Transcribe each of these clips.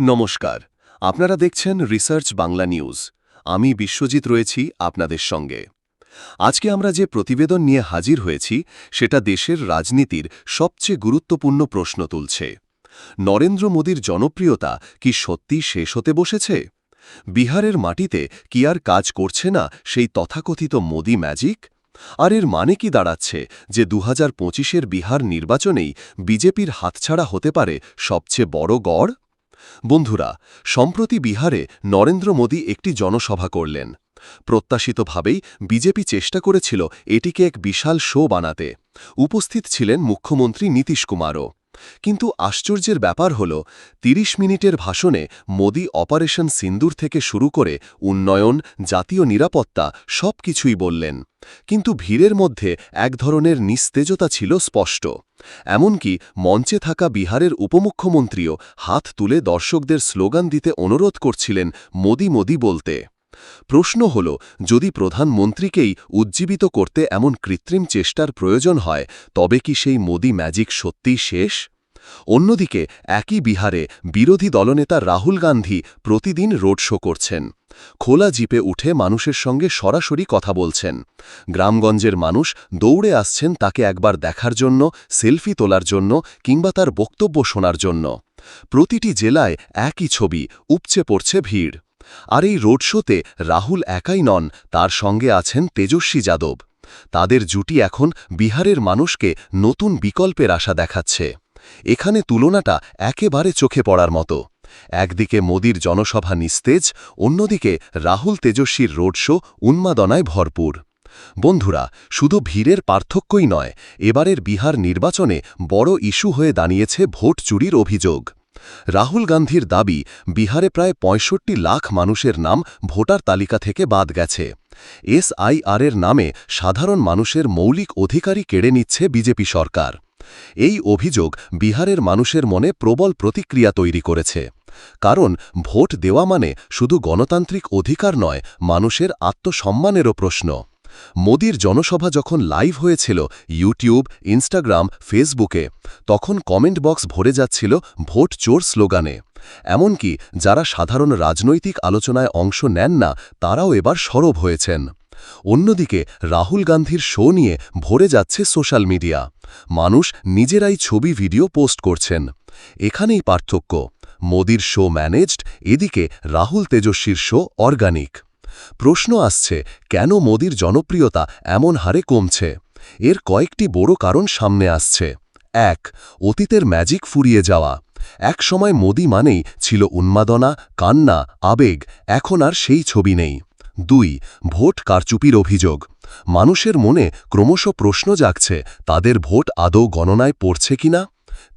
নমস্কার। আপনারা দেখছেন রিসার্চ বাংলা নিউজ আমি বিশ্বজিৎ রয়েছি আপনাদের সঙ্গে। আজকে আমরা যে প্রতিবেদন নিয়ে হাজির হয়েছি, সেটা দেশের রাজনীতির সবচেয়ে গুরুত্বপূর্ণ প্রশ্ন তুলছে। নরেন্দ্র মোদীর জনপ্রিয়তা কি সত্যি শেষ হতে বসেছে? বিহারের মাটিতে কি আর কাজ করছে না সেই তথাকথিত মোদি ম্যাজিক? আর এর মানে কি দাঁড়াচ্ছে যে দু হাজার বিহার নির্বাচনেই বিজেপির হাতছাড়া হতে পারে সবচেয়ে বড় গড়? বন্ধুরা, সম্প্রতি বিহারে নরেন্দ্র মোদী একটি জনসভা করলেন। প্রত্যাশিতভাবেই বিজেপি চেষ্টা করেছিল এটিকে এক বিশাল শো বানাতে। উপস্থিত ছিলেন মুখ্যমন্ত্রী নীতিশ কুমারও। কিন্তু আশ্চর্যের ব্যাপার হল ৩০ মিনিটের ভাষণে মোদি অপারেশন সিন্দুর থেকে শুরু করে উন্নয়ন, জাতীয় নিরাপত্তা সব কিছুই বললেন। কিন্তু ভিড়ের মধ্যে এক ধরনের নিস্তেজতা ছিল স্পষ্ট। এমনকি মঞ্চে থাকা বিহারের উপমুখ্যমন্ত্রীও হাত তুলে দর্শকদের স্লোগান দিতে অনুরোধ করছিলেন মোদি মোদি বলতে। প্রশ্ন হল, যদি প্রধানমন্ত্রীকেই উজ্জীবিত করতে এমন কৃত্রিম চেষ্টার প্রয়োজন হয়, তবে কি সেই মোদি ম্যাজিক সত্যিই শেষ? অন্যদিকে, একই বিহারে বিরোধী দলনেতা রাহুল গান্ধী প্রতিদিন রোড শো করছেন। খোলা জিপে উঠে মানুষের সঙ্গে সরাসরি কথা বলছেন। গ্রামগঞ্জের মানুষ দৌড়ে আসছেন তাকে একবার দেখার জন্য, সেলফি তোলার জন্য কিংবা তার বক্তব্য শোনার জন্য। প্রতিটি জেলায় একই ছবি, উপচে পড়ছে ভিড়। আর এই রোড শোতে রাহুল একাই নন, তার সঙ্গে আছেন তেজস্বী যাদব। তাদের জুটি এখন বিহারের মানুষকে নতুন বিকল্পের আশা দেখাচ্ছে। এখানে তুলনাটা একেবারে চোখে পড়ার মতো। একদিকে মোদির জনসভা নিস্তেজ, অন্যদিকে রাহুল তেজস্বীর রোড শো উন্মাদনায় ভরপুর। বন্ধুরা, শুধু ভিড়ের পার্থক্যই নয়, এবারের বিহার নির্বাচনে বড় ইস্যু হয়ে দাঁড়িয়েছে ভোট চুরির অভিযোগ। রাহুল গান্ধীর দাবি, বিহারে প্রায় পঁয়ষট্টি লাখ মানুষের নাম ভোটার তালিকা থেকে বাদ গেছে। এসআইআরের নামে সাধারণ মানুষের মৌলিক অধিকারই কেড়ে নিচ্ছে বিজেপি সরকার। এই অভিযোগ বিহারের মানুষের মনে প্রবল প্রতিক্রিয়া তৈরি করেছে। কারণ ভোট দেওয়া মানে শুধু গণতান্ত্রিক অধিকার নয়, মানুষের আত্মসম্মানেরও প্রশ্ন। মোদির জনসভা যখন লাইভ হয়েছিল ইউটিউব, ইনস্টাগ্রাম, ফেসবুকে, তখন কমেন্ট বক্স ভরে যাচ্ছিল ভোট চোর স্লোগানে। এমনকি যারা সাধারণ রাজনৈতিক আলোচনায় অংশ নেন না, তারাও এবার সরব হয়েছেন। অন্যদিকে রাহুল গান্ধীর শো নিয়ে ভরে যাচ্ছে সোশ্যাল মিডিয়া। মানুষ নিজেরাই ছবি, ভিডিও পোস্ট করছেন। এখানেই পার্থক্য। মোদির শো ম্যানেজড, এদিকে রাহুল তেজস্বীর শো অর্গানিক। প্রশ্ন আসছে, কেন মোদির জনপ্রিয়তা এমন হারে কমছে? এর কয়েকটি বড় কারণ সামনে আসছে। এক, অতীতের ম্যাজিক ফুরিয়ে যাওয়া। এক সময় মোদি মানেই ছিল উন্মাদনা, কান্না, আবেগ, এখন আর সেই ছবি নেই। দুই, ভোট কারচুপির অভিযোগ। মানুষের মনে ক্রমশ প্রশ্ন জাগছে, তাদের ভোট আদৌ গণনায় পড়ছে কিনা?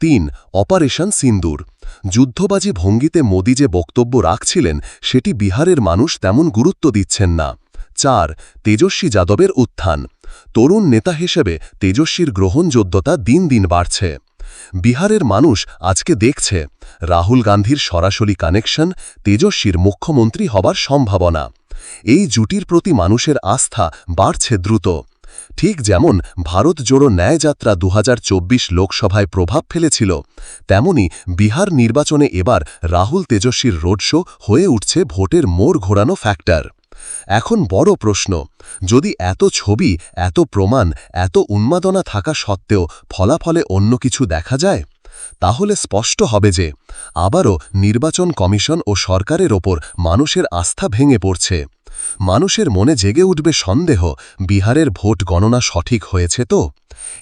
তিন, অপারেশন সিন্দুর। যুদ্ধবাজি ভঙ্গিতে মোদি যে বক্তব্য রাখছিলেন, সেটি বিহারের মানুষ তেমন গুরুত্ব দিচ্ছেন না। চার, তেজস্বী যাদবের উত্থান। তরুণ নেতা হিসেবে তেজস্বীর গ্রহণযোগ্যতা দিন দিন বাড়ছে। বিহারের মানুষ আজকে দেখছে, রাহুল গান্ধীর সরাসরি কানেকশন তেজস্বীর মুখ্যমন্ত্রী হবার সম্ভাবনা। এই জুটির প্রতি মানুষের আস্থা বাড়ছে দ্রুত। ঠিক যেমন ভারত জোড়ো ন্যায়যাত্রা দুহাজার চব্বিশ লোকসভায় প্রভাব ফেলেছিল, তেমনি বিহার নির্বাচনে এবার রাহুল তেজস্বীর রোড শো হয়ে উঠছে ভোটের মোড় ঘোরানো ফ্যাক্টর এখন বড় প্রশ্ন, যদি এত ছবি, এত প্রমাণ, এত উন্মাদনা থাকা সত্ত্বেও ফলাফলে অন্য কিছু দেখা যায়? তাহলে স্পষ্ট হবে যে আবারও নির্বাচন কমিশন ও সরকারের ওপর মানুষের আস্থা ভেঙে পড়ছে। মানুষের মনে জেগে উঠবে সন্দেহ, বিহারের ভোট গণনা সঠিক হয়েছে তো?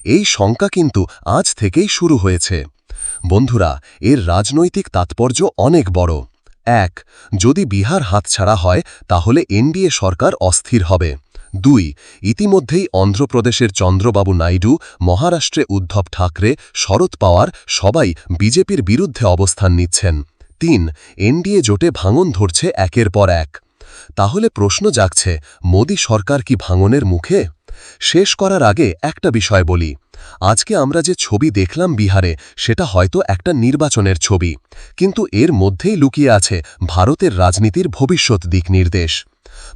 এই শঙ্কা কিন্তু আজ থেকেই শুরু হয়েছে। বন্ধুরা, এর রাজনৈতিক তাৎপর্য অনেক বড়। এক, যদি বিহার হাতছাড়া হয়, তাহলে এনডিএ সরকার অস্থির হবে। দুই, ইতিমধ্যেই অন্ধ্রপ্রদেশের চন্দ্রবাবু নাইডু, মহারাষ্ট্রে উদ্ধব ঠাকরে শরৎ পাওয়ার সবাই বিজেপির বিরুদ্ধে অবস্থান নিচ্ছেন। তিন, এনডিএ জোটে ভাঙন ধরছে একের পর এক। তাহলে প্রশ্ন জাগছে, মোদী সরকার কি ভাঙনের মুখে? শেষ করার আগে একটা বিষয় বলি। আজকে আমরা যে ছবি দেখলাম বিহারে, সেটা হয়তো একটা নির্বাচনের ছবি। কিন্তু এর মধ্যেই লুকিয়ে আছে ভারতের রাজনীতির ভবিষ্যৎ দিক নির্দেশ।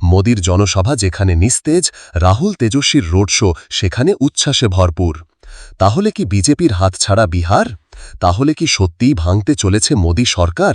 মোদির জনসভা যেখানে নিস্তেজ, রাহুল তেজস্বীর রোড শো সেখানে উচ্ছ্বাসে ভরপুর। তাহলে কি বিজেপির হাত ছাড়া বিহার? তাহলে কি সত্যিই ভাঙতে চলেছে মোদী সরকার?